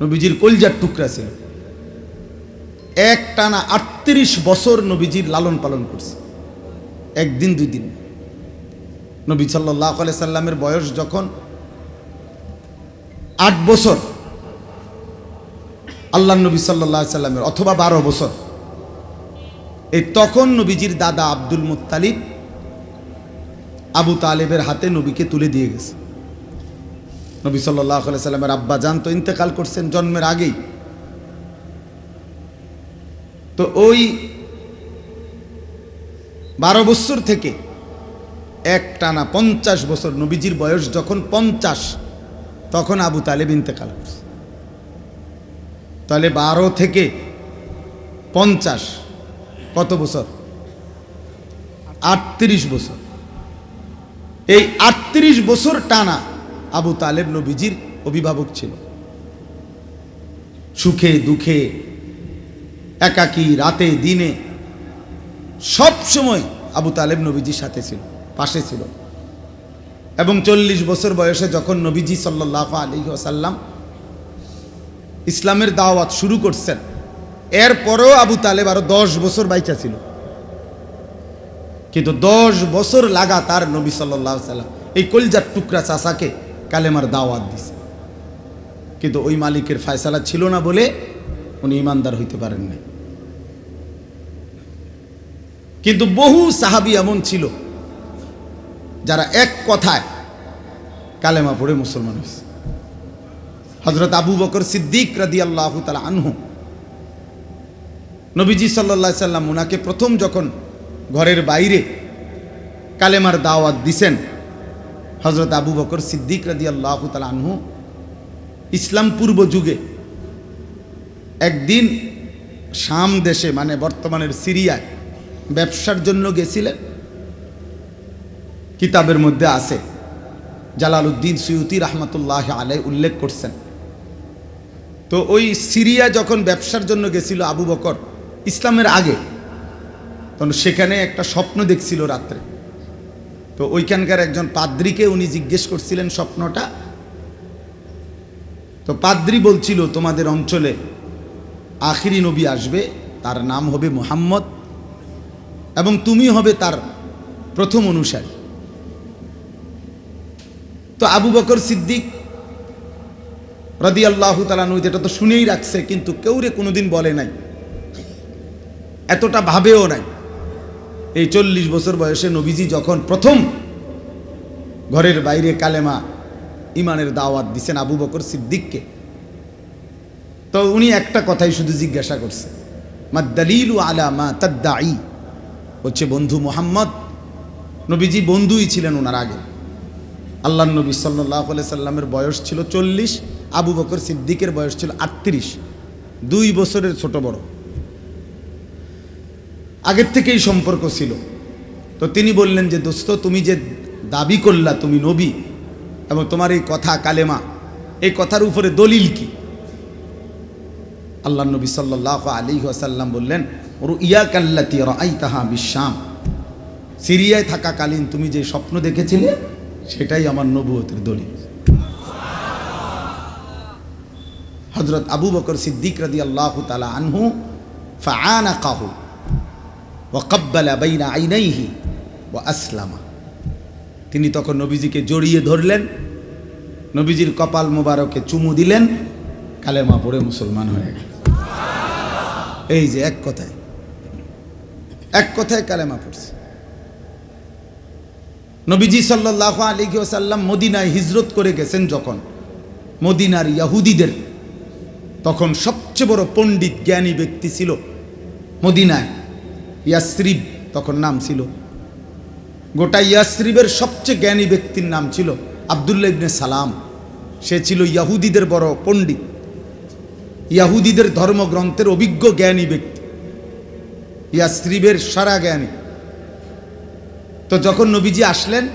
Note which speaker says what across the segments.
Speaker 1: নবীজির কলজার টুকরা ছিল এক টানা আটত্রিশ বছর নবীজির লালন পালন করছে। একদিন দুই দিন নবী সাল্লাহ সাল্লামের বয়স যখন আট বছর আল্লাহ নবী সাল্লাহ সাল্লামের, অথবা বারো বছর, এই তখন নবীজির দাদা আব্দুল মুত্তালিব আবু তালেবের হাতে নবীকে তুলে দিয়ে গেছে। নবী সাল্লাহ সাল্লামের আব্বা জান তো ইন্তেকাল করছেন জন্মের আগেই। তো ওই বারো বছর থেকে এক টানা পঞ্চাশ বছর নবীজির বয়স যখন পঞ্চাশ, তখন আবু তালেব ইন্তেকাল করছে। তাহলে বারো থেকে পঞ্চাশ কত বছর? আটত্রিশ বছর। এই আটত্রিশ বছর টানা আবু তালেব নবীজির অভিভাবক ছিল। সুখে দুঃখে, একাকী রাতে, দিনে সব সময় আবু তালেব নবীজির সাথে ছিল, পাশে ছিল। এবং চল্লিশ বছর বয়সে যখন নবীজি সাল্লাহ আলী আসাল্লাম ইসলামের দাওয়াত শুরু করছেন, এরপরেও আবু তালেব আরও দশ বছর বাইচা ছিল। কিন্তু দশ বছর লাগাতার নবী সাল্লাহ সাল্লাম এই কলজার টুকরা চাষাকে কালেমার দাওয়াত দিছে। কিন্তু ওই মালিকের ফায়সালা ছিল না বলে উনি ইমানদার হইতে পারেন না কিন্তু বহু সাহাবি এমন ছিল যারা এক কথায় কালেমা পড়ে মুসলমান হয়েছে হজরত আবু বকর সিদ্দিক রাদি আল্লাহ তালা আনহু নবীজি সাল্লা সাল্লাম ওনাকে প্রথম যখন ঘরের বাইরে কালেমার দাওয়াত দিছেন হজরত আবু বকর সিদ্দিক রাদি আল্লাহ আনহু ইসলাম পূর্ব যুগে একদিন শাম দেশে মানে বর্তমানের সিরিয়ায় ব্যবসার জন্য গেছিলেন। কিতাবের মধ্যে আছে, জালালউদ্দিন সৈয়দি রহমতুল্লাহ আলাই উল্লেখ করছেন। তো ওই সিরিয়া যখন ব্যবসার জন্য গেছিল আবু বকর ইসলামের আগে, তখন সেখানে একটা স্বপ্ন দেখছিল রাত্রে। তো ওইখানকার একজন পাদ্রিকে উনি জিজ্ঞেস করছিলেন স্বপ্নটা। তো পাদ্রি বলছিল, তোমাদের অঞ্চলে আখিরি নবী আসবে, তার নাম হবে মুহাম্মদ এবং তুমি হবে তার প্রথম অনুসারী। তো আবু বকর সিদ্দিক রদি আল্লাহ তালানু এটা তো শুনেই রাখছে, কিন্তু কেউরে কোনোদিন বলে নাই। এতটা ভাবেও নাই। এই চল্লিশ বছর বয়সে নবীজি যখন প্রথম ঘরের বাইরে কালেমা ইমানের দাওয়াত দিছেন আবু বকর সিদ্দিককে, তো উনি একটা কথাই শুধু জিজ্ঞাসা করছে। মা দলিলু আলা মা তাদ্দাই হচ্ছে বন্ধু মোহাম্মদ। নবীজি বন্ধুই ছিলেন ওনার আগে। আল্লাহ নবী সাল্লাহ সাল্লামের বয়স ছিল চল্লিশ, আবু বকর সিদ্দিকের বয়স ছিল আটত্রিশ। দুই বছরের ছোট বড়। আগের থেকেই সম্পর্ক ছিল। তো তিনি বললেন যে, দোস্ত, তুমি যে দাবি করলা, তুমি নবী, এবং তোমার এই কথা কালেমা, এই কথার উপরে দলিল কি? আল্লাহ নবী সাল্লাহ আলী আসাল্লাম বললেন ওর ইয়া কাল্লাতি রাই তাহা বিশ্বাম সিরিয়ায় থাকাকালীন তুমি যে স্বপ্ন দেখেছিলে, সেটাই আমার নবুয়তের দলিল। হজরত আবু বকর সিদ্দিক রাদি আল্লাহ তালা আনহু ফাআনা কাহু ওয়াকাব্বালা বাইনা আইনাইহি ও আসলামা। তিনি তখন নবীজিকে জড়িয়ে ধরলেন, নবীজির কপাল মোবারকে চুমু দিলেন, কালেমা পড়ে মুসলমান হয়ে গেল। এই যে এক কথায় এক কথায় কালেমা পড়ছে। নবীজি সাল্লাহ আলী ওসাল্লাম মদিনায় হিজরত করে গেছেন যখন, মদিনার ইয়াহুদিদের। তখন সবচেয়ে বড় পণ্ডিত, জ্ঞানী ব্যক্তি ছিল মদিনায়। ইয়াসরিব তখন নাম ছিল। গোটা ইয়াসরিবের সবচেয়ে জ্ঞানী ব্যক্তির নাম ছিল আবদুল্লা ইবনে সালাম। সে ছিল ইয়াহুদিদের বড় পণ্ডিত। ইয়াহুদিদের ধর্মগ্রন্থের অভিজ্ঞ জ্ঞানী ব্যক্তি। ইয়াসরিবের সারা জ্ঞানী। তো যখন নবীজি আসলেন,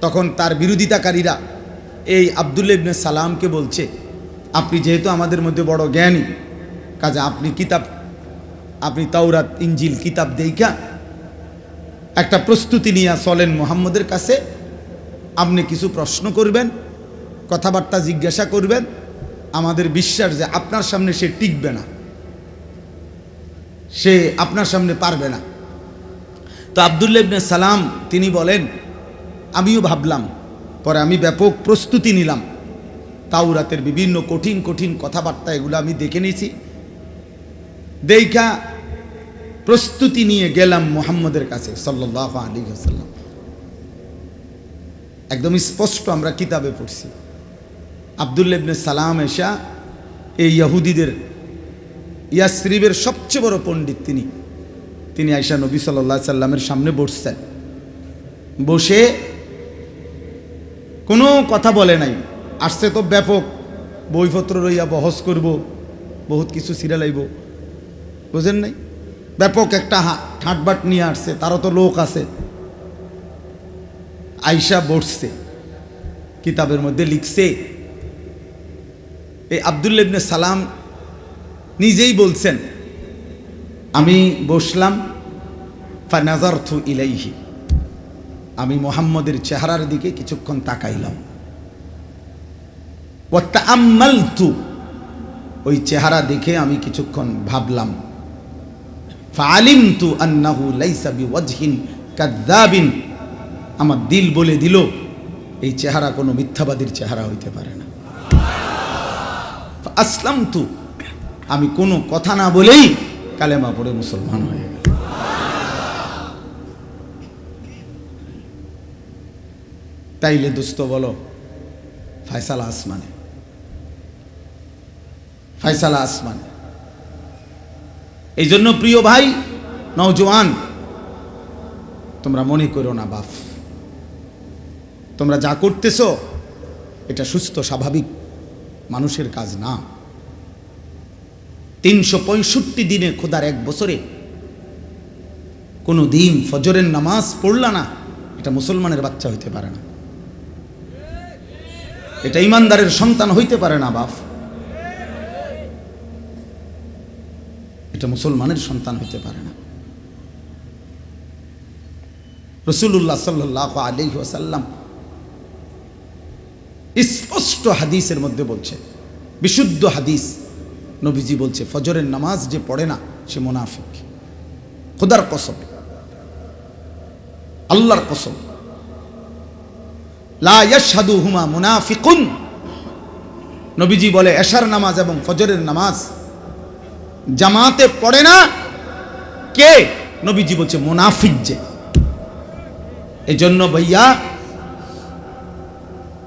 Speaker 1: তখন তার বিরোধিতাকারীরা এই আবদুল্লা ইবনে সালামকে বলছে, আপনি যেহেতু আমাদের মধ্যে বড় জ্ঞানী, কাজে আপনি কিতাব আপনি তাওরাত ইঞ্জিল কিতাব দেইখা একটা প্রস্তুতি নিয়ে চলেন মোহাম্মদের কাছে। আপনি কিছু প্রশ্ন করবেন, কথাবার্তা জিজ্ঞাসা করবেন, আমাদের বিশ্বাস যে আপনার সামনে সে টিকবে না। সে আপনার সামনে পারবে না। তো আবদুল্লা ইবনে সালাম, তিনি বলেন, আমিও ভাবলাম, পরে আমি ব্যাপক প্রস্তুতি নিলাম। তাওরাতের বিভিন্ন কঠিন কঠিন কথাবার্তা এগুলো আমি দেখে নিয়েছি। দেখা প্রস্তুতি নিয়ে গেলাম মুহাম্মদের কাছে সাল্লাহ আলী সাল্লাম একদম স্পষ্ট আমরা কিতাবে পড়ছি। আবদুল্লা ইবনে সালাম এসা এই ইহুদিদের, ইয়াসরিবের সবচেয়ে বড় পণ্ডিত তিনি। তিনি আয়সা নবী সাল্লাহ সাল্লামের সামনে বসছেন। বসে কোনো কথা বলে নাই। আসছে তো ব্যাপক বইপত্র রইয়া বহস করব, বহুত কিছু সিরিয়ালাইব বুঝেন নাই? ব্যাপক একটা ঠাটবাট নিয়ে আসছে, তারও তো লোক আছে। আইসা বসছে, কিতাবের মধ্যে লিখছে। এই আবদুল্লা ইবনে সালাম নিজেই বলছেন, আমি বসলাম ফানাজারথু ইলাইহি। আমি মোহাম্মদের চেহারার দিকে কিছুক্ষণ তাকাইলাম। ওয়াত্তাআম্মালতু, ওই চেহারা দেখে আমি কিছুক্ষণ ভাবলাম। ফালিমতু আন্নাহু লাইসা বিওয়াজহিন কাদ্দাবিন। আমার দিল বলে দিল, এই চেহারা কোনো মিথ্যাবাদীর চেহারা হইতে পারে না। আসলাম তু আমি কোনো কথা না বলেই কালেমা পড়ে মুসলমান হয়ে গেল তাইলে দুস্থ বলো, ফায়সালা আসমানে? ফায়সালা আসমানে? এই জন্য প্রিয় ভাই, নওজোয়ান, তোমরা মনে করো না বাফ। তোমরা যা করতেছ, এটা সুস্থ, স্বাভাবিক, মানুষের কাজ না। তিনশো পঁয়ষট্টি দিনে খোদার এক বছরে কোনো দিন ফজরের নামাজ পড়লা না, এটা মুসলমানের বাচ্চা হইতে পারে না। এটা ইমানদারের সন্তান হইতে পারে না বাপ এটা মুসলমানের সন্তান হইতে পারে না। রসুল্লাহ সাল্লাহ আলি ওসাল্লাম স্পষ্ট হাদিসের মধ্যে বলছে, বিশুদ্ধ হাদিস নবীজি বলছে, ফজরের নামাজ যে পড়ে না, সে মোনাফিক। খোদার কসম। আল্লাহর কসম। লা ইয়াশহাদু হুমা মুনাফিকুন। নবীজি বলে, এশার নামাজ এবং ফজরের নামাজ জামাতে পড়ে না। কে? নবীজি বলছে, মুনাফিক যে। এই জন্য ভাইয়া,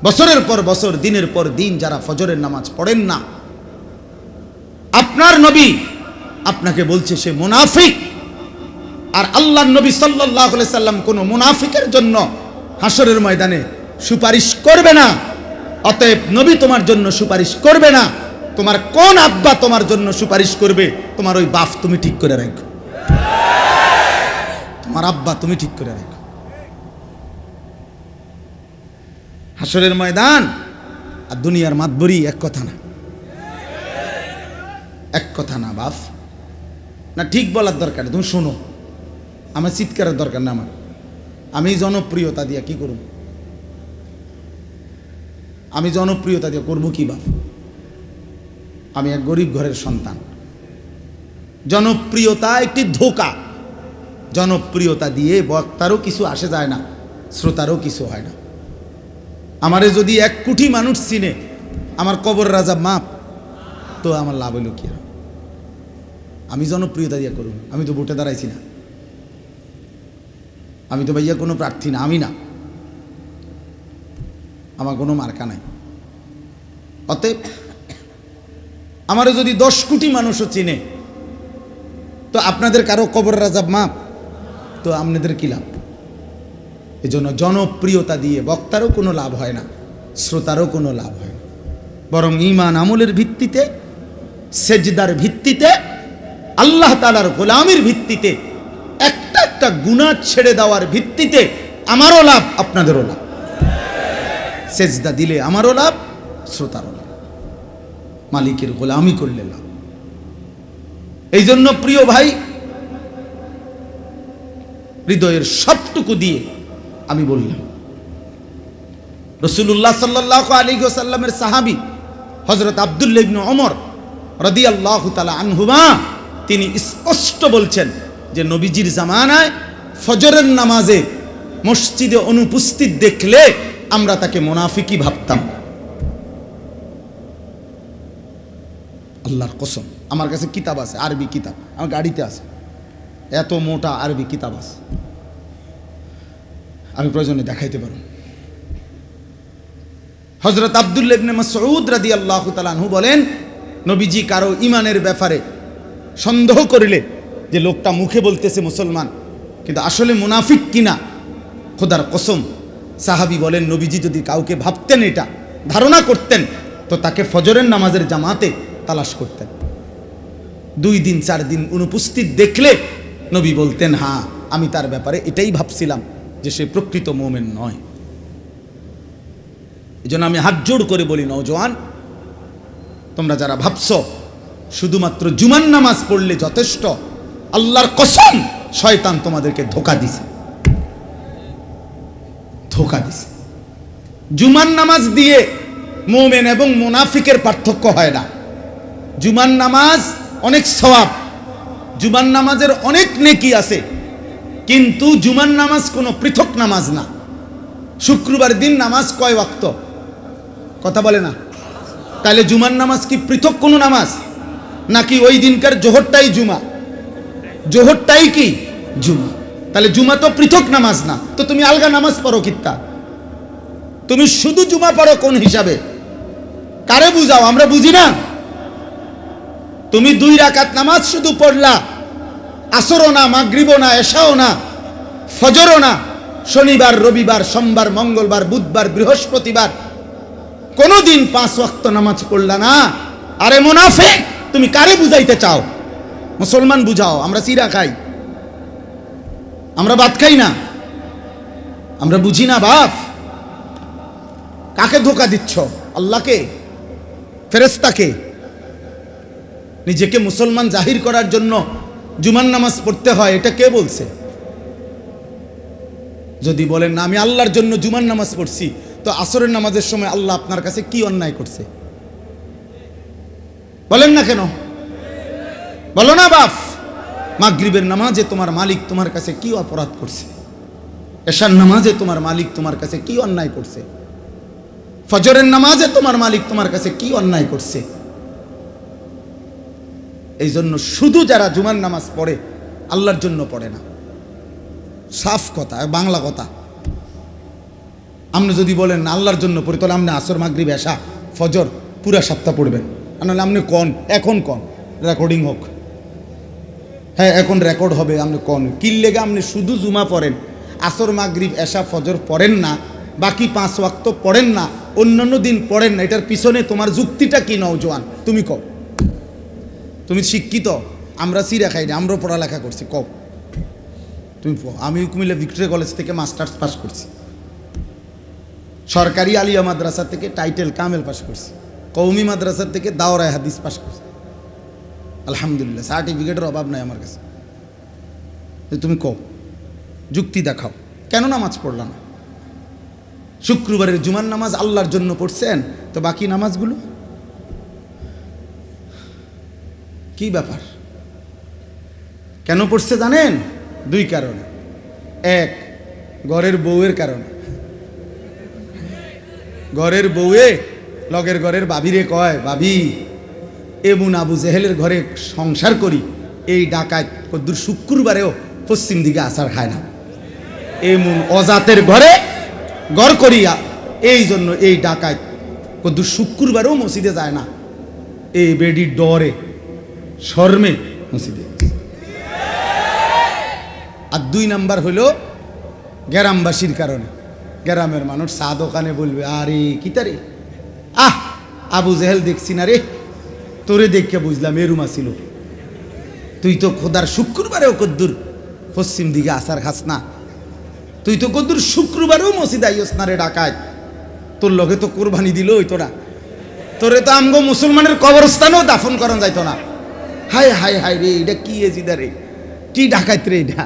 Speaker 1: বছরের পর বছর, দিনের পর দিন যারা ফজরের নামাজ পড়েন না, আপনার নবী আপনাকে বলছে সে মুনাফিক। আর আল্লাহ নবী সাল্লাহ সাল্লাম কোনো মুনাফিকের জন্য হাসরের ময়দানে সুপারিশ করবে না। অতএব নবী তোমার জন্য সুপারিশ করবে না। তোমার কোন আব্বা তোমার জন্য সুপারিশ করবে? তোমার ওই বাপ তুমি ঠিক করে রাখো। তোমার আব্বা তুমি ঠিক করে রাখো। হাসরের ময়দান আর দুনিয়ার মাতবরি এক কথা না। এক কথা না বাপ না, ঠিক বলার দরকার তুমি শোনো। আমার চিৎকারের দরকার না আমার। আমি জনপ্রিয়তা দিয়া কি করব? আমি জনপ্রিয়তা দিয়ে করব কি বাপ আমি এক গরিব ঘরের সন্তান। জনপ্রিয়তা একটি ধোকা। জনপ্রিয়তা দিয়ে বক্তারও কিছু আসে যায় না, শ্রোতারও কিছু হয় না। আমারে যদি এক কোটি মানুষ চিনে, আমার কবর রাজা মাপ, তো আমার লাভ হইল কি? আমি জনপ্রিয়তা দিয়ে করুন, আমি তো ভোটে দাঁড়াইছি না। আমি তো ভাইয়া কোনো প্রার্থী না, আমি না। আমার কোনো মার্কা নাই। অতএব আমারও যদি দশ কোটি মানুষও চিনে, তো আপনাদের কারও কবর রাজা মাপ তো আপনাদের কি লাভ? এজন্য জনপ্রিয়তা দিয়ে বক্তারও কোনো লাভ হয় না, শ্রোতারও কোনো লাভ হয় না। বরং ইমান আমলের ভিত্তিতে, সেজদার ভিত্তিতে, আল্লাহ তালার গোলামির ভিত্তিতে, একটা একটা গুণা ছেড়ে দেওয়ার ভিত্তিতে আমারও লাভ, আপনাদেরও লাভ। সেজদা দিলে আমারও লাভ, শ্রোতারও লাভ। মালিকের গোলামি করলে লাভ এই জন্য প্রিয় ভাই, হৃদয়ের সবটুকু দিয়ে আমি বললাম রসুল্লাহ সাল্লাহ আলী সাল্লামের সাহাবি হজরত আবদুল্লা ইবনু অমর রদি আল্লাহ তালা আনহুমা, তিনি স্পষ্ট বলছেন যে নবীজির জামানায় ফজরের নামাজে মসজিদে অনুপস্থিত দেখলে আমরা তাকে মোনাফিকি ভাবতাম। আল্লাহর কসম। আমার কাছে কিতাব আছে, আরবি কিতাব। আমার গাড়িতে আছে। এত মোটা আরবি কিতাব আছে। আমি প্রয়োজনে দেখাইতে পারব। হজরত আবদুল্লা ইবনে মাসউদ রাদিয়াল্লাহু তাআলা আনহু বলেন, নবীজি কারও ইমানের ব্যাপারে সন্দেহ করিলে যে লোকটা মুখে বলতেছে মুসলমান, কিন্তু আসলে মুনাফিক কিনা, খোদার কসম, সাহাবি বলেন, নবীজি যদি কাউকে ভাবতেন এটা, ধারণা করতেন, তো তাকে ফজরের নামাজের জামাতে তালাশ করতেন। দুই দিন, চার দিন অনুপস্থিত দেখলে নবী বলতেন হ্যাঁ আমি তার ব্যাপারে এটাই ভাবছিলাম যে সে প্রকৃত মোমেন নয়। এই জন্য আমি হাত জোড় করে বলি নৌজওয়ান তোমরা যারা ভাবছ শুধুমাত্র জুমান নামাজ পড়লে যথেষ্ট, আল্লাহর কসম শয়তান তোমাদেরকে ধোকা দিছে। ধোকা দিছে। জুমান নামাজ দিয়ে মোমেন এবং মুনাফিকের পার্থক্য হয় না। জুমান নামাজ অনেক সওয়াব। জুমান নামাজের অনেক নেকি আছে। কিন্তু জুমান নামাজ কোনো পৃথক নামাজ না। শুক্রবার দিন নামাজ কয় ওয়াক্ত? কথা বলে না। তাহলে জুমার নামাজ কি পৃথক কোনো নামাজ? নাকি ওই দিনকার জোহরটাই জুমা? জোহরটাই কি? জুমা। তাহলে জুমা তো পৃথক নামাজ না। তো তুমি আলগা নামাজ পড়ো কিত্তা? তুমি শুধু জুমা পড়ো কোন হিসাবে? কারে বুঝাও? আমরা বুঝি না? তুমি দুই রাকাত নামাজ শুধু পড়লা। আসরও না, মাগরিবও না, এশাও না, ফজরও না। শনিবার, রবিবার, সোমবার, মঙ্গলবার, বুধবার, বৃহস্পতিবার। কোনোদিন পাঁচ ওয়াক্ত নামাজ পড়লা না। আরে মুনাফিক, তুমি কারে বুঝাইতে চাও? মুসলমান বুঝাও, আমরা সিরা খাই। আমরা ভাত খাই না। আমরা বুঝি না বাপ। কাকে ধোকা দিচ্ছ? আল্লাহকে? ফেরেস্তাকে নিজেকে মুসলমান জাহির করার জন্য জুমান নামাজ পড়তে হয়, এটা কে বলছে? যদি বলেন, না, আমি আল্লাহর জন্য জুমান নামাজ পড়ছি তো আসরের নামাজের সময় আল্লাহ আপনার কাছে কি অন্যায় করছে? বলেন না কেন? বলো না, বাপ! মাগরিবের নামাজে তোমার মালিক তোমার কাছে কি অপরাধ করছে? এশার নামাজে তোমার মালিক তোমার কাছে কি অন্যায় করছে? ফজরের নামাজে তোমার মালিক তোমার কাছে কি অন্যায় করছে? এই জন্য শুধু যারা জুমার নামাজ পড়ে, আল্লাহর জন্য পড়ে না। সাফ কথা, বাংলা কথা। আপনি যদি বলেন আল্লাহর জন্য পড়ি, তাহলে আপনি আসর, মাগরিব এসা ফজর পুরা সপ্তাহ পড়বেন। আর নাহলে আপনি কন? এখন কন? রেকর্ডিং হোক। হ্যাঁ এখন রেকর্ড হবে, আপনি কন? কিল লেগে আপনি শুধু জুমা পড়েন, আসর, মাগরিব এসা ফজর পড়েন না, বাকি পাঁচ ওয়াক্ত পড়েন না, অন্যান্য দিন পড়েন না, এটার পিছনে তোমার যুক্তিটা কি নওজোয়ান? তুমি কও। তুমি শিক্ষিত, আমরা সিরা খাই না, আমরাও পড়ালেখা করছি, কও। তুমি আমি কুমিল্লা ভিক্টোরিয়া কলেজ থেকে মাস্টার্স পাস করছি। সরকারি আলিয়া মাদ্রাসা থেকে টাইটেল কামেল পাস করছি কৌমি মাদ্রাসা থেকে দাওরায় হাদিস পাস করছি। আলহামদুলিল্লাহ, সার্টিফিকেটের অভাব নাই আমার কাছে। তুমি কও, যুক্তি দেখাও, কেন নামাজ পড়লাম না? শুক্রবারের জুমার নামাজ আল্লাহর জন্য পড়ছেন, তো বাকি নামাজগুলো? কি ব্যাপার? কেন পড়ছে জানেন? দুই কারণে। এক, ঘরের বউয়ের কারণে। ঘরের বউয়ে লগের ঘরের বাবিরে কয়, বাবি এমন আবু জেহেলের ঘরে সংসার করি। এই ডাকায় কদ্দুর শুক্রবারেও পশ্চিম দিকে আসার খায় না। এমন অজাতের ঘরে গড় করিয়া এই জন্য এই ডাকায় কদ্দুর শুক্রবারেও মসজিদে যায় না। এই বেডির ডরে। শর্মে মসজিদে। আর দুই নাম্বার হলো গ্রামবাসীর কারণে। গ্রামের মানুষ চা দোকানে বলবে, আরে, কি তারে? আহ, আবু জেহেল দেখছি না রে। তোরে দেখে বুঝলাম এরুমা ছিল তুই তো খোদার শুক্রবারেও কদ্দুর পশ্চিম দিকে আসার খাস না। তুই তো কদ্দুর শুক্রবারেও মসজিদ আইস না রে ডাকায় তোর লগে তো কোরবানি দিল ওই তোরা। তোরে তো আমগো মুসলমানের কবরস্থানেও দাফন করা যাইতো না। হাই হায় হায় রে, এটা কি এজিদা রে? কি ডাকাইত রে এটা?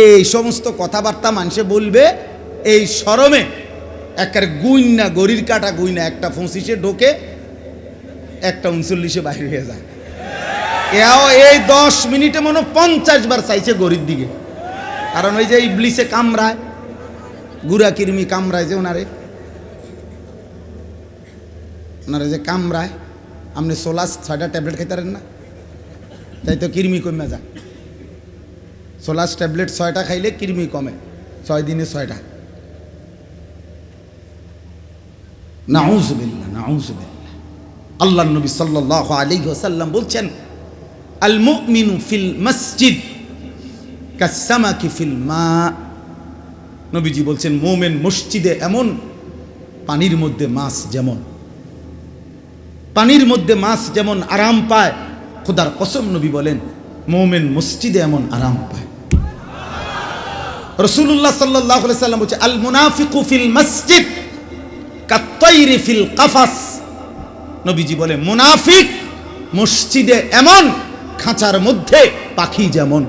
Speaker 1: এই সমস্ত কথাবার্তা মানুষে বলবে, এই সরমে একের গুইনা গরির কাটা গুইনা একটা ফঁসিসে ঢোকে, একটা উনচল্লিশে বাইরে হয়ে যায়। এও এই দশ মিনিটে মনে হয় পঞ্চাশ বার চাইছে গরির দিকে। কারণ ওই যে এই ইবলিসে কামড়ায়, গুড়া কিরমি কামড়ায় যে ওনারে। ওনারে যে কামড়ায়, আপনি সোলাস ছয়টা ট্যাবলেট খেতে পারেন না? তাই তো কিরমি কমে যায়। সোলাস ট্যাবলেট ছয়টা খাইলে কিরমি কমে, ছয় দিনে ছয়টা। নাউজুবিল্লাহ নাউজুবিল্লাহ। আল্লাহ নবী সাল্লাল্লাহু আলাইহি ওয়াসাল্লাম বলছেন আল মুমিনু ফিল মসজিদ কাসামাকি ফিল মা। নবীজি বলছেন, মোমেন মসজিদে এমন, পানির মধ্যে মাছ যেমন, পানির মধ্যে মাছ যেমন আরাম পায় খোদার কসম নবী বলেন, মোমেন মসজিদে এমন আরাম পায়। রসুল্লাহ সাল্লাহ সাল্লাম বলছে আল মুনাফিকু ফিল মসজিদ কাত্তাইরি ফিল কাফাস। নবীজি বলে, মুনাফিক মসজিদে এমন, খাঁচার মধ্যে পাখি যেমন,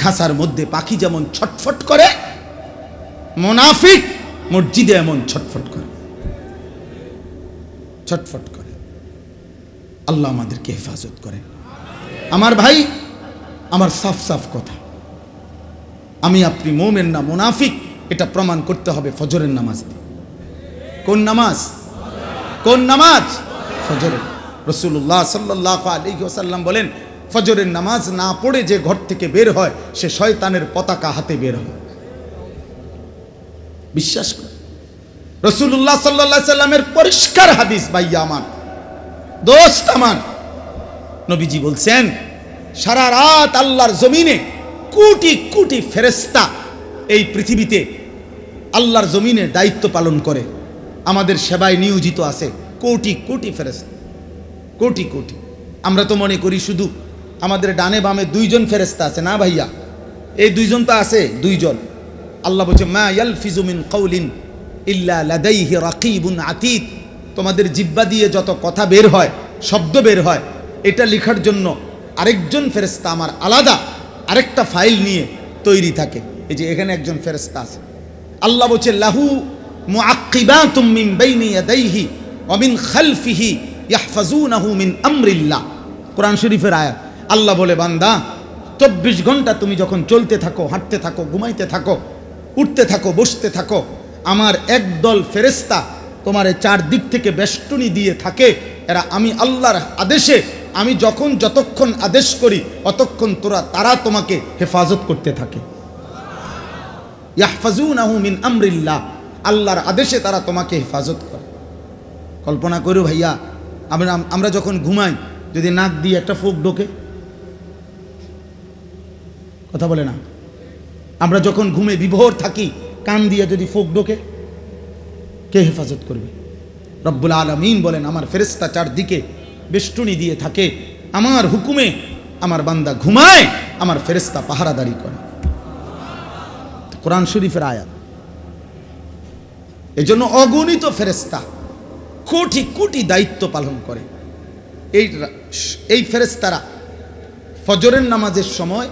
Speaker 1: খাঁচার মধ্যে পাখি যেমন ছটফট করে, মুনাফিক মসজিদে এমন ছটফট করে। ছটফট আল্লাহ আমাদেরকে হেফাজত করে আমার ভাই, আমার সাফ সাফ কথা। আমি আপনি মোমের না মুনাফিক, এটা প্রমাণ করতে হবে ফজরের নামাজ। দিয়ে কোন নামাজ? কোন নামাজ? ফজরের। রসুল্লাহ সাল্লাহ আলী ওসাল্লাম বলেন, ফজরের নামাজ না পড়ে যে ঘর থেকে বের হয়, সে শয়তানের পতাকা হাতে বের হয়। বিশ্বাস কর। রসুল্লাহ সাল্লা সাল্লামের পরিষ্কার হাদিস ভাইয়া আমার। দোস্ত আমার। নবীজি বলছেন, সারা রাত আল্লাহর জমিনে কোটি কোটি ফেরেস্তা এই পৃথিবীতে আল্লাহর জমিনে দায়িত্ব পালন করে। আমাদের সেবায় নিয়োজিত আছে কোটি কোটি ফেরেস্তা কোটি কোটি। আমরা তো মনে করি শুধু আমাদের ডানে বামে দুইজন ফেরেস্তা আছে না ভাইয়া? এই দুইজন তো আছে, দুইজন। আল্লাহ বলছে, মা ইয়াল ফিজুমিন কৌলিন ইল্লা লাদাইহি রাকিবুন আতীত তোমাদের জিব্বা দিয়ে যত কথা বের হয়, শব্দ বের হয়, এটা লেখার জন্য আরেকজন ফেরেস্তা আমার আলাদা আরেকটা ফাইল নিয়ে তৈরি থাকে। এই যে এখানে একজন ফেরেস্তা আছে। আল্লাহ বলছে, লাহু মুআক্কিবাতুম মিন বাইনি ইয়াদাইহি ওয়া মিন খালফিহি মিন আমরিল্লাহ। কোরআন শরীফের আয়াত। আল্লাহ বলে, বান্দা, চব্বিশ ঘণ্টা তুমি যখন চলতে থাকো, হাঁটতে থাকো, ঘুমাইতে থাকো, উঠতে থাকো, বসতে থাকো, আমার একদল ফেরেস্তা তোমার চারদিক থেকে বেষ্টনী দিয়ে থাকে, এরা আমি আল্লাহর আদেশে, আমি যখন যতক্ষণ আদেশ করি, অতক্ষণ তোরা, তারা তোমাকে হেফাজত করতে থাকে। ইয়াহফাজুনাহু মিন আমরিল্লাহ, আল্লাহর আদেশে তারা তোমাকে হেফাজত করে। কল্পনা করো ভাইয়া, আমরা আমরা যখন ঘুমাই, যদি নাক দিয়ে একটা ফোক ঢোকে, কথা বলে না? আমরা যখন ঘুমে বিভোর থাকি, কান দিয়ে যদি ফোক ঢোকে কে হেফাজত করবে? রব্বুল আলমিন বলেন, আমার ফেরেস্তা চারদিকে বেষ্টনী দিয়ে থাকে। আমার হুকুমে আমার বান্দা ঘুমায়, আমার ফেরেস্তা পাহারাদারি করে। কোরআন শরীফের আয়াত। এই জন্য অগণিত ফেরেস্তা কোটি কোটি দায়িত্ব পালন করে। এই এই ফেরেস্তারা ফজরের নামাজের সময়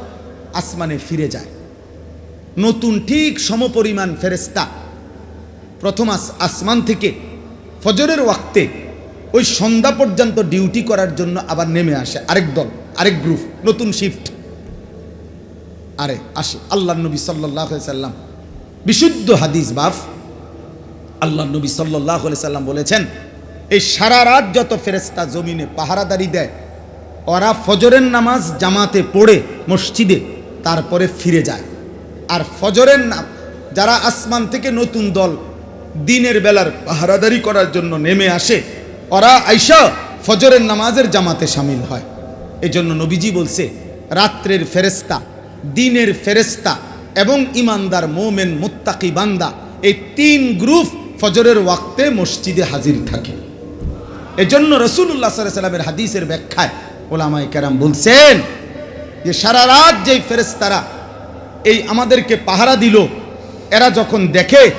Speaker 1: আসমানে ফিরে যায়। নতুন ঠিক সমপরিমাণ ফেরেস্তা প্রথম আস- আসমান থেকে ফজরের ওয়াক্তে ওই সন্ধ্যা পর্যন্ত ডিউটি করার জন্য আবার নেমে আসে আরেক দল, আরেক গ্রুপ, নতুন শিফট। আরে, আসে আল্লাহ নবী সাল্লাহ সাল্লাম। বিশুদ্ধ হাদিস বাফ। আল্লাহ নবী সাল্লাহ সাল্লাম বলেছেন, এই সারা রাত যত ফেরেস্তা জমিনে পাহারাদারি দেয়, ওরা ফজরের নামাজ জামাতে পড়ে মসজিদে, তারপরে ফিরে যায়। আর ফজরের নাম, যারা আসমান থেকে নতুন দল দিনের বেলার পাহারাদারি করার জন্য নেমে আসে। ওরা আইসা ফজরের নামাজের জামাতে সামিল হয়। এজন্য নবীজি বলছে, রাত্রের ফেরেস্তা দিনের ফেরেস্তা এবং ইমানদার মোমেন মুত্তাকি বান্দা, এই তিন গ্রুপ ফজরের ওয়াক্তে মসজিদে হাজির থাকে। এজন্য রসুল্লাহ সাল্লামের হাদিসের ব্যাখ্যায় ওলামাই কেরাম বলছেন যে, সারা রাত যেই ফেরেস্তারা এই আমাদেরকে পাহারা দিল, এরা যখন দেখে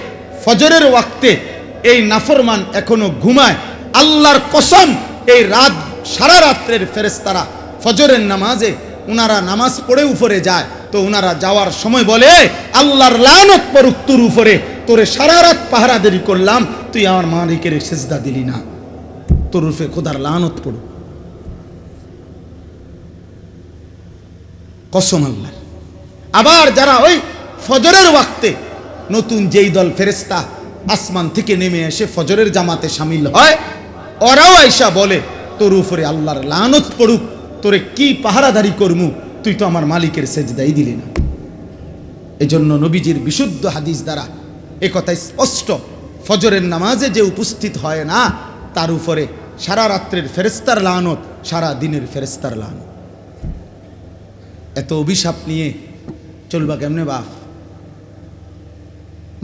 Speaker 1: ফজরের ওয়াক্তে এই নাফরমান এখনও ঘুমায়। আল্লাহর কসম, এই রাত, সারা রাত্রের ফেরেস্তারা ফজরের নামাজে উনারা নামাজ পড়ে উপরে যায়। তো উনারা যাওয়ার সময় বলে, আল্লাহর লানত পড়ুক তোর উপরে। তোরে সারা রাত পাহারা দেরি করলাম, তুই আমার মালিকের সেজদা দিলি না। তোর খোদার লানত পড়ুক। কসম আল্লাহ আবার যারা ওই ফজরের ওয়াক্তে নতুন যেই দল ফেরেস্তা আসমান থেকে নেমে এসে ফজরের জামাতে সামিল হয়, ওরাও আইসা বলে, তোর উপরে আল্লাহর লানত পড়ুক, তোরে কি পাহারাদারি করমু? তুই তো আমার মালিকের সেজদাই দিলি না। এজন্য নবীজির বিশুদ্ধ হাদিস দ্বারা এ কথা স্পষ্ট, ফজরের নামাজে যে উপস্থিত হয় না, তার উপরে সারা রাত্রের ফেরেস্তার লানত, সারা দিনের ফেরেস্তার লানত। এত অভিশাপ নিয়ে চলবা কেমনে বাপ?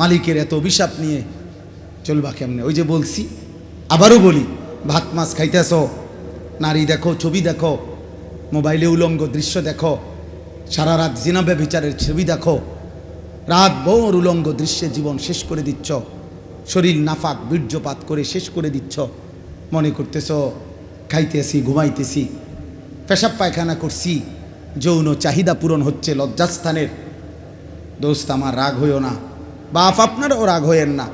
Speaker 1: মালিকের এত অভিশাপ নিয়ে চলবা কেমনে? ওই যে বলছি, আবারও বলি, ভাত, মাছ খাইতেছ, নারী দেখো, ছবি দেখো, মোবাইলে উলঙ্গ দৃশ্য দেখো, সারা রাত জিনাবে বিচারের ছবি দেখো, রাত ভোর উলঙ্গ দৃশ্যে জীবন শেষ করে দিচ্ছ, শরীর নাফাক, বীর্যপাত করে শেষ করে দিচ্ছ, মনে করতেছ, খাইতেছি, ঘুমাইতেছি, পেশাব পায়খানা করছি, যৌন চাহিদা পূরণ হচ্ছে লজ্জাস্থানের। দোস্ত, আমার রাগ হইও না। বাপ, আপনারাও রাগ হইয়েন না।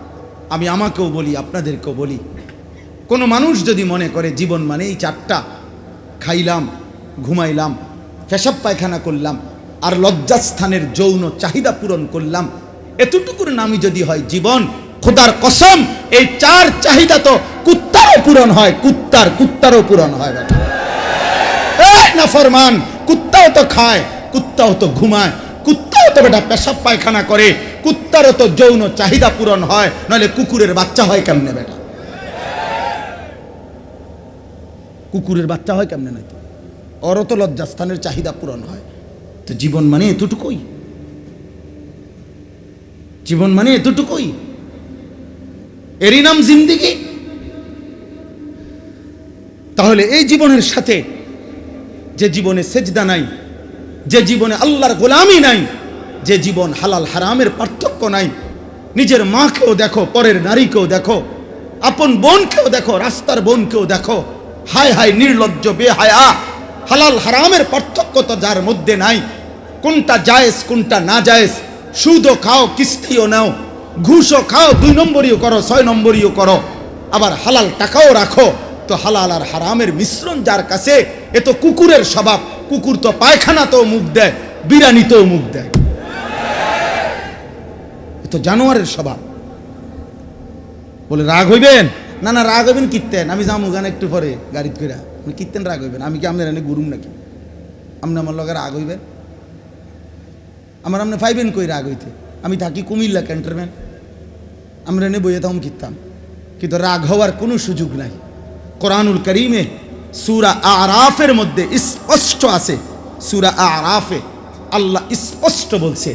Speaker 1: আমি আমাকেও বলি, আপনাদেরকেও বলি। কোনো মানুষ যদি মনে করে, জীবন মানে এই চারটা। খাইলাম, ঘুমাইলাম, পেশাব পায়খানা করলাম, আর লজ্জাস্থানের যৌন চাহিদা পূরণ করলাম, এতটুকুর নামই যদি হয় জীবন, খোদার কসম, এই চার চাহিদা তো কুত্তারও পূরণ হয়, কুত্তার, কুত্তারও পূরণ হয় না ফরমান, কুত্তাও তো খায়, কুত্তাও তো ঘুমায়, কুত্তাও তো বেটা পেশাব পায়খানা করে কুত্তারও তো যৌন চাহিদা পূরণ হয়, নইলে কুকুরের বাচ্চা হয় কেমনে বেটা? কুকুরের বাচ্চা হয় কেমনে নাকি? ওরও তো লজ্জাস্থানের চাহিদা পূরণ হয়। তো জীবন মানে এতটুকুই। জীবন মানে এতটুকুই। এরই নাম জিন্দিগি। তাহলে এই জীবনের সাথে যে জীবনে সেজদা নাই, যে জীবনে আল্লাহর গোলামি নাই যে জীবন হালাল হারামের পার্থক্য নাই, নিজের মাকেও দেখো, পরের নারীকেও দেখো, আপন বোনকেও দেখো, রাস্তার বোনকেও দেখো, হায় হায় নির্লজ্জ, বেহায়া, হালাল হারামের পার্থক্য তো যার মধ্যে নাই। কোনটা জায়েজ, কোনটা না জায়েজ, সুদও খাও, কিস্তিও নাও, ঘুষও খাও, দুই নম্বরীও করো, ছয় নম্বরীও করো, আবার হালাল টাকাও রাখো, তো হালাল আর হারামের মিশ্রণ যার কাছে, এ তো কুকুরের স্বভাব, কুকুর তো পায়খানাতেও মুখ দেয় বিরানিতেও মুখ দেয়। তো জানোয়ারের স্বভাব বলে, রাগ হইবেন? না না, রাগ হইবেন কীর্তেন আমি যাব গান একটু পরে গাড়ি আমি কীর্তেন রাগ হইবেন, আমি কি আপনার এনে গুরুম নাকি? আপনি আমার লগে রাগ হইবেন? আমার আপনি পাইবেন কই রাগ হইতে? আমি থাকি কুমিল্লা ক্যান্টনমেন্ট। আমরা এনে বইয়ে তখন কিনতাম কিন্তু রাগ হওয়ার কোনো সুযোগ নাই। কোরআনুল করিমে সুরা আরাফের মধ্যে স্পষ্ট আছে। সুরা আরাফে আল্লাহ স্পষ্ট বলছে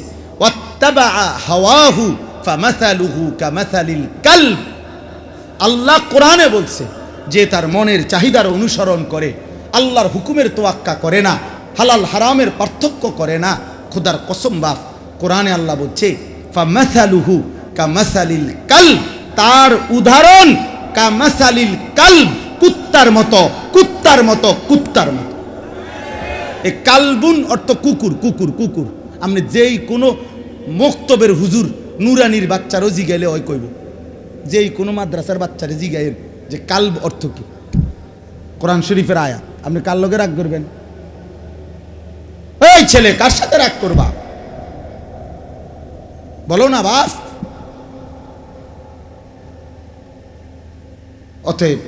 Speaker 1: আল্লাহ কোরআনে বলছে যে তার মনের চাহিদার অনুসরণ করে, আল্লাহর হুকুমের তোয়াক্কা করে না, হালাল হারামের পার্থক্য করে না, খুদার কসম বাফ কোরআনে আল্লাহ বলছে, ফামাসালুহু কামাসালিল কালব। তার উদাহরণ কামাসালিল কাল কুত্তার মতো কুত্তার মতো কুত্তার মতো। এ কালবুন অর্থ কুকুর কুকুর কুকুর। আপনি যেই কোনো মক্তবের হুজুর নুরানির বাচ্চারও জিগাইলে ওই কইব। যেই কোনো মাদ্রাসার বাচ্চারে জিগাইন যে কালব অর্থ কি? কোরআন শরীফের আয়া আপনি কার লগে রাগ করবেন? এই ছেলে, কার সাথে রাগ করবা? বলো না বাস অতএব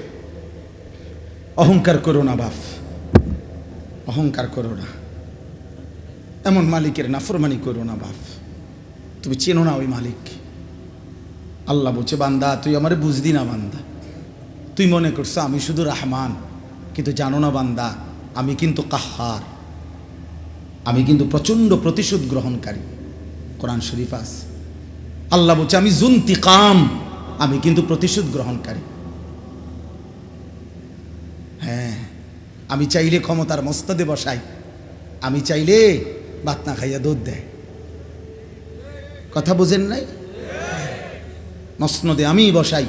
Speaker 1: অহংকার করো না, বাপ। অহংকার করো না। এমন মালিকের নাফরমানি করো না, বাপ। তুমি চেনো না ওই মালিক। আল্লাহ বলছে, বান্দা, তুই আমারে বুঝদি না বান্দা। তুই মনে করছ আমি শুধু রাহমান, কিন্তু জানো না বান্দা, আমি কিন্তু কাহার। আমি কিন্তু প্রচণ্ড প্রতিশোধ গ্রহণকারী। কোরআন শরীফ আস আল্লাহ বলছে, আমি জুন্তিকাম, আমি কিন্তু প্রতিশোধ গ্রহণকারী। হ্যাঁ আমি চাইলে ক্ষমতার মস্তদে বসাই। আমি চাইলে ভাত না খাইয়া দুধ দেয়। কথা বোঝেন নাই? মসনদে আমি বসাই,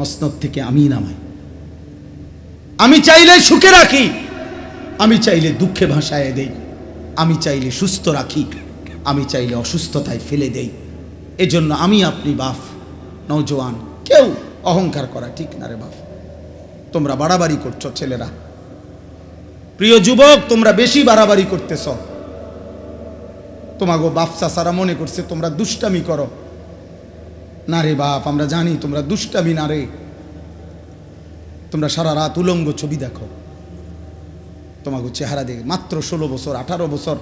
Speaker 1: মসনদ থেকে আমি নামাই। আমি চাইলে সুখে রাখি, আমি চাইলে দুঃখে ভাসায় দেই, আমি চাইলে সুস্থ রাখি, আমি চাইলে অসুস্থতায় ফেলে দেই। এজন্য আমি আপনি বাফ নৌজওয়ান কেউ অহংকার করা ঠিক না রে বাফ। তোমরা বাড়াবাড়ি করছ ছেলেরা। প্রিয় যুবক, তোমরা বেশি বাড়াবাড়ি করতেছ। তোমাগো বাপসা সারা মনে করছে, তোমরা দুষ্টামি করো। না রে বাপ, আমরা জানি তোমরা দুষ্টামি না রে। তোমরা সারা রাত উলঙ্গ ছবি দেখো। তোমাকে চেহারা দেখে মাত্র ষোলো বছর, আঠারো বছর।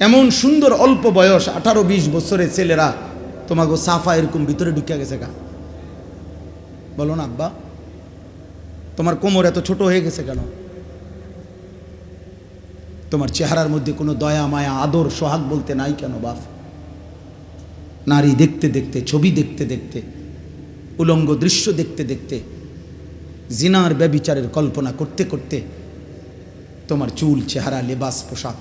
Speaker 1: এমন সুন্দর অল্প বয়স, আঠারো বিশ বছরের ছেলেরা তোমাকে সাফা এরকম ভিতরে ঢুকে গেছে গা। বলো না আব্বা, তোমার কোমর এত ছোট হয়ে গেছে কেন? তোমার চেহারার মধ্যে কোনো দয়া, মায়া, আদর, সোহাগ বলতে নাই কেন, বাপ? নারী দেখতে দেখতে, ছবি দেখতে দেখতে, উলঙ্গ দৃশ্য দেখতে দেখতে, জিনার ব্যবিচারের কল্পনা করতে করতে তোমার চুল, চেহারা, লেবাস, পোশাক,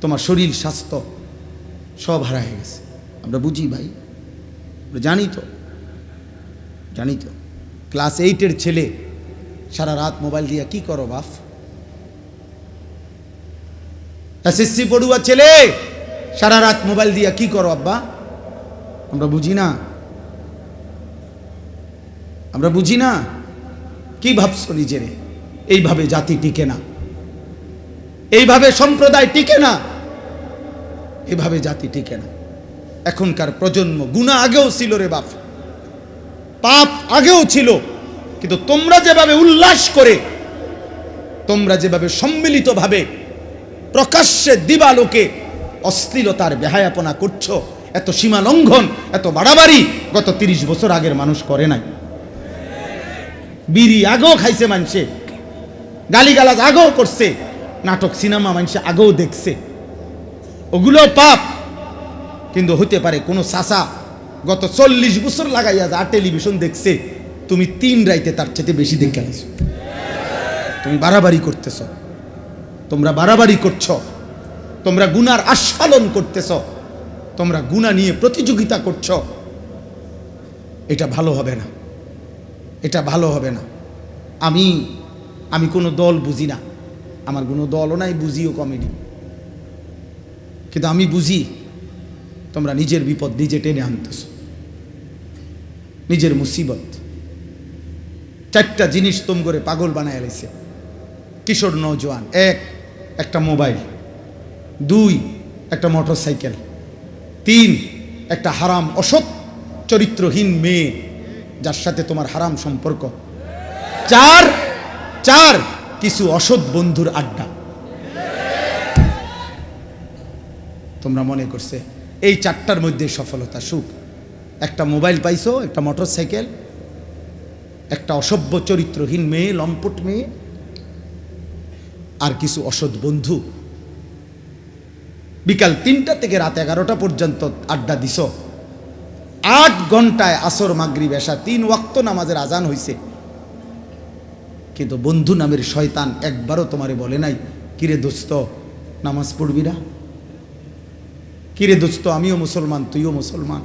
Speaker 1: তোমার শরীর, স্বাস্থ্য সব হারা হয়ে গেছে। আমরা বুঝি ভাই? আমরা জানি তো। জানি তো। ক্লাস এইটের ছেলে সারা রাত মোবাইল দিয়ে কি করো, বাপ? এসএসসি পড়ুয়া ছেলে, সারা রাত মোবাইল দিয়া কি করো আব্বা? আমরা বুঝি না। আমরা বুঝি না। কি ভাবছ নিজেরে? এইভাবে জাতি টিকে না। এইভাবে সম্প্রদায় টিকে না। এভাবে জাতি টিকে না। এখনকার প্রজন্ম গুণা আগেও ছিল রে বাপ। পাপ আগেও ছিল। কিন্তু তোমরা যেভাবে উল্লাস করে, তোমরা যেভাবে সম্মিলিতভাবে প্রকাশ্যে দিবালোকে অশ্লীলতার বেহায়াপনা করছ। এত সীমা লঙ্ঘন, এত বাড়াবাড়ি গত তিরিশ বছর আগের মানুষ করে নাই। বিড়ি আগেও খাইছে মানুষে গালিগালাজ আগেও করছে, নাটক, সিনেমা মানুষে আগেও দেখছে। ওগুলো পাপ, কিন্তু হতে পারে কোনো সাসা গত চল্লিশ বছর লাগাইয়া যা টেলিভিশন দেখছে, তুমি তিন রাইতে তার চেয়ে বেশি দেখে আনিছো তুমি বাড়াবাড়ি করতেছ। তোমরা বাড়াবাড়ি করছ, তোমরা গুনার আস্ফালন করতেছ, তোমরা গুণা নিয়ে প্রতিযোগিতা করছ। এটা ভালো হবে না। এটা ভালো হবে না। আমি আমি কোনো দল বুঝি না। আমার কোনো দলও নাই, বুঝিও কমেডি। কিন্তু আমি বুঝি, তোমরা নিজের বিপদ নিজে টেনে আনতেছ। নিজের মুসিবত। চারটা জিনিস তোম করে পাগল বানায় এলেছে কিশোর নৌজওয়ান এক একটা মোবাইল। দুই, একটা মোটর সাইকেল তিন, একটা হারাম অসৎ চরিত্রহীন মেয়ে যার সাথে তোমার হারাম সম্পর্ক। চার চার, কিছু অসৎ বন্ধুর আড্ডা। তোমরা মনে করছে, এই চারটার মধ্যে সফলতা সুখ। একটা মোবাইল পাইছো, একটা মোটর সাইকেল একটা অসভ্য চরিত্রহীন মেয়ে, লম্পট মেয়ে। আর কিছু অসৎ বন্ধু। বিকাল তিনটা থেকে রাত এগারোটা পর্যন্ত আড্ডা দিছ। আট ঘন্টায় আসর মাগরি বেশা তিন ওয়াক্ত নামাজের আজান হইছে। কিন্তু বন্ধু নামের শয়তান একবারও তোমারে বলে নাই, কিরে দোস্ত, নামাজ পড়বি না? কিরে দোস্ত, আমিও মুসলমান, তুইও মুসলমান!